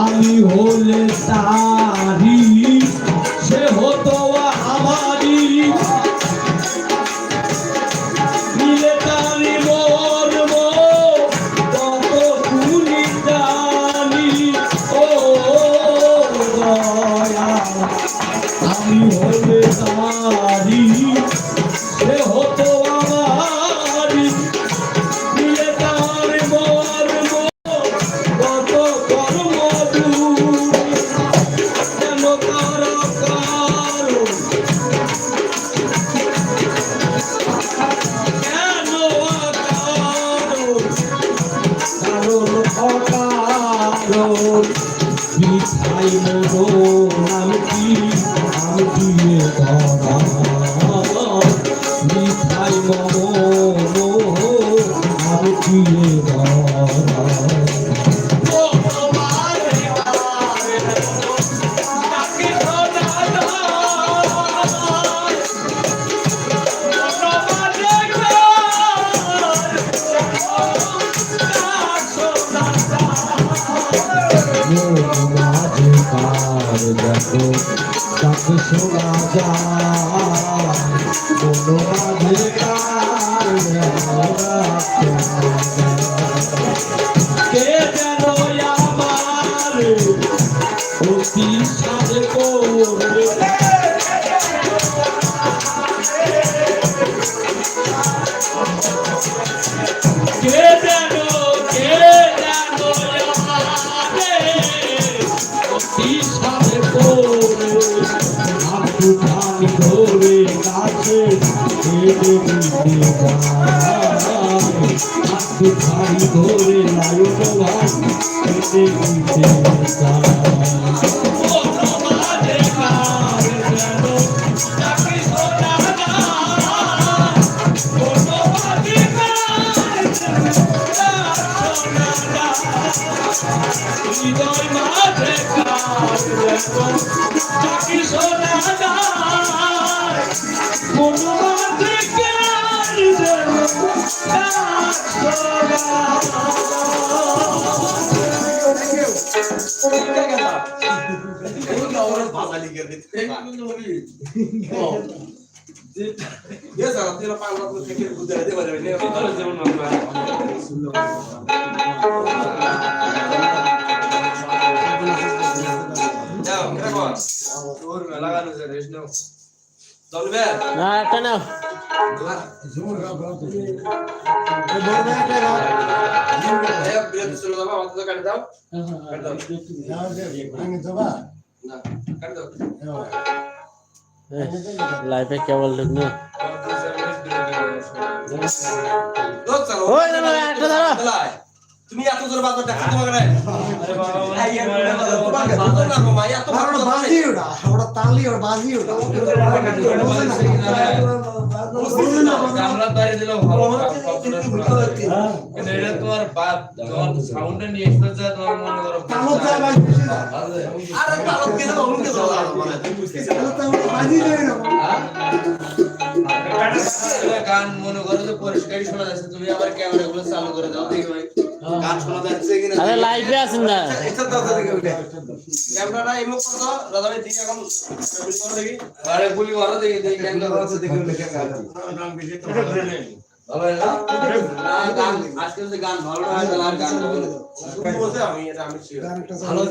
আমি হলে তারি মিঠাই মরণ আমি কি আমি দিয়ে দেখো তাকে শোনা যায়। কে যেন খানি ধরে লায়ন ভাই কেটে দিতে যায় ও يا লাইফে কেবল ঢুকনো ওই না না একটা ধরো তুমি এত জোর বাজার দেখা তোমাকে তোমাকে বাজার না কমা এত আর বাজি ওটা ওটা তালি ওটা বাজি ওটা গামলা বাইরে দিলেও ভালো শব্দটা শোনা যায়। কিন্তু এটা তোমার বাপ যখন সাউন্ডে নিয়ে এসে যায় তোমার মনে করো। তালক যায় বাজি আরে তালক কেন অমুক কেন মানে তুমি বুঝতেছ তাহলে বাজি যাই না এটা গান মনে করো যে পরিষ্কারই শোনা যাচ্ছে তুমি আবার ক্যামেরা গুলো চালু করে দাও দেখি ভাই গান শোনা যাচ্ছে কিনা আরে লাইফে আছেন না। এটা দেখি ক্যামেরাটা ইমুক করো দাদা ভাই দিকে এখন গুলি করো দেখি আরে গুলি মারো দেখি দেখি ক্যামেরা দেখি ওটা ক্যামেরা ভালো না না, গান আজকে যদি গান ভালো না হয় তাহলে আর গান হবে আমি এটা আমি ভালো